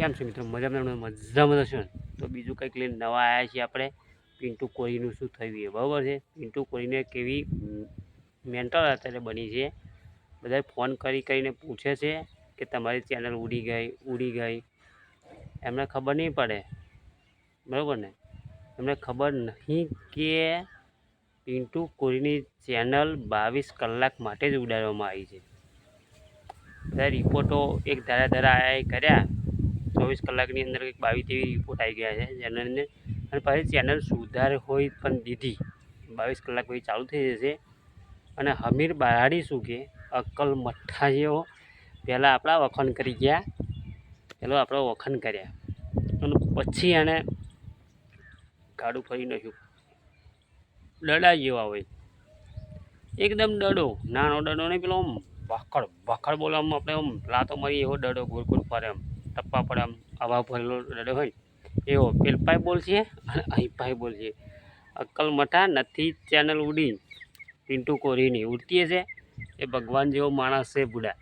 કેમ છે મિત્રો? મજામાં મજામાં છો ને? તો બીજું કંઈક લઈને નવા આવ્યા છીએ આપણે. પિન્ટુ કોહલીનું શું થયું એ બરાબર છે? પિન્ટુ કોહલીને કેવી મેન્ટલ અત્યારે બની છે. બધા ફોન કરી કરીને પૂછે છે કે તમારી ચેનલ ઉડી ગઈ ઉડી ગઈ. એમને ખબર નહીં પડે. બરાબર ને? એમને ખબર નહીં કે પિન્ટુ કોહલીની ચેનલ બાવીસ કલાક માટે જ ઉડાડવામાં આવી છે. બધા રિપોર્ટો એક ધારા ધારા કર્યા. ચોવીસ કલાકની અંદર કંઈક બાવીસ તેવી રિપોર્ટ આવી ગયા છે ચેનલને અને પાછી ચેનલ સુધાર હોય પણ દીધી. બાવીસ કલાક પછી ચાલુ થઈ જશે. અને હમીર બહાડી શું કે, અક્કલ મઠ્ઠા જેવો. પહેલાં આપણા વખાણ કરી ગયા. પેલો આપણો વખાણ કર્યા. અને પછી એણે ગાડું ફરી નાખ્યું. દડા જેવા હોય. એકદમ દડો નાનો દડો નહીં, પેલો આમ ભાખડ ભાખડ બોલવામાં આપણે આમ લાતો મારી એવો દડો ગોળ ગોળ ફરે આમ. ટપ્પા પડે આમ આવા ભરેલો રડ્યો હોય, એવો પેલપાઈ બોલ છે અને અહીપાઈ બોલશે. બોલ છે અક્કલ મઠા નથી ચેનલ ઉડી. પિન્ટુ કોરીની ઉડતી હશે. એ ભગવાન જેવો માણસ છે બુડા.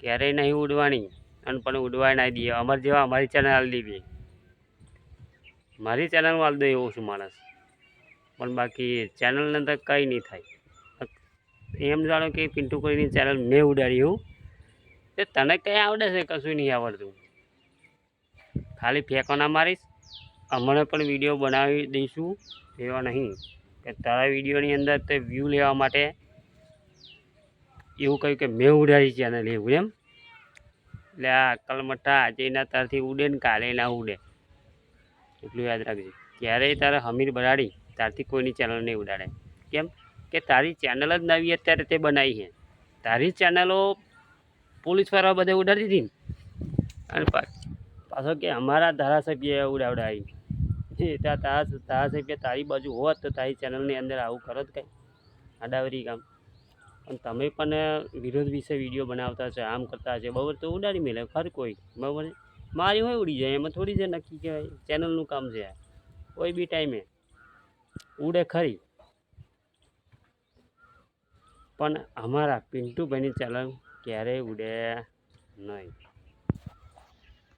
ક્યારેય નહીં ઉડવાની. અને પણ ઉડવા ના દઈએ અમારે જેવા અમારી ચેનલ હાલ દીધી. મારી ચેનલ હાલ દો એવો છું માણસ? પણ બાકી ચેનલને તો કંઈ નહીં થાય. એમ જાણો કે પિન્ટુ કોરીની ચેનલ મેં ઉડાડ્યું તે તને કંઈ આવડે છે? કશું નહીં આવડતું. ખાલી ફેંકો ના મારીશ. હમણાં પણ વીડિયો બનાવી દઈશું. એવા નહીં. કે તારા વિડીયોની અંદર તે વ્યૂ લેવા માટે એવું કહ્યું કે મેં ઉડાડી ચેનલ એવું એમ. એટલે આ અક્કલમઠ્ઠા આજે એના તારથી ઉડે ને કાલે ના ઉડે. એટલું યાદ રાખજે. ક્યારેય તારે હમીર બરાડી તારથી કોઈની ચેનલ નહીં ઉડાડે. કેમ? કે તારી ચેનલ જ નવી અત્યારે તે બનાવી છે. તારી ચેનલો પોલીસવાળા બધે ઉડાડી દીધી ને. અને પાછો કે અમારા ધારાસભ્ય ઉડાવડાવી એ ત્યાં તારા ધારાસભ્ય તારી બાજુ હોત તો તારી ચેનલની અંદર આવું કરો જ કંઈ. આડાવરી કામ અને તમે પણ વિરોધ વિશે વીડિયો બનાવતા છો, આમ કરતા છે, બરાબર? તો ઉડાડી મેલે, ખર કોઈ. બરાબર? મારી હોય ઉડી જાય, એમાં થોડી છે નક્કી કહેવાય ચેનલનું કામ છે કોઈ બી ટાઈમે. ઉડે ખરી. પણ અમારા પિન્ટુભાઈની ચેનલ ક્યારેય ઉડે નહીં.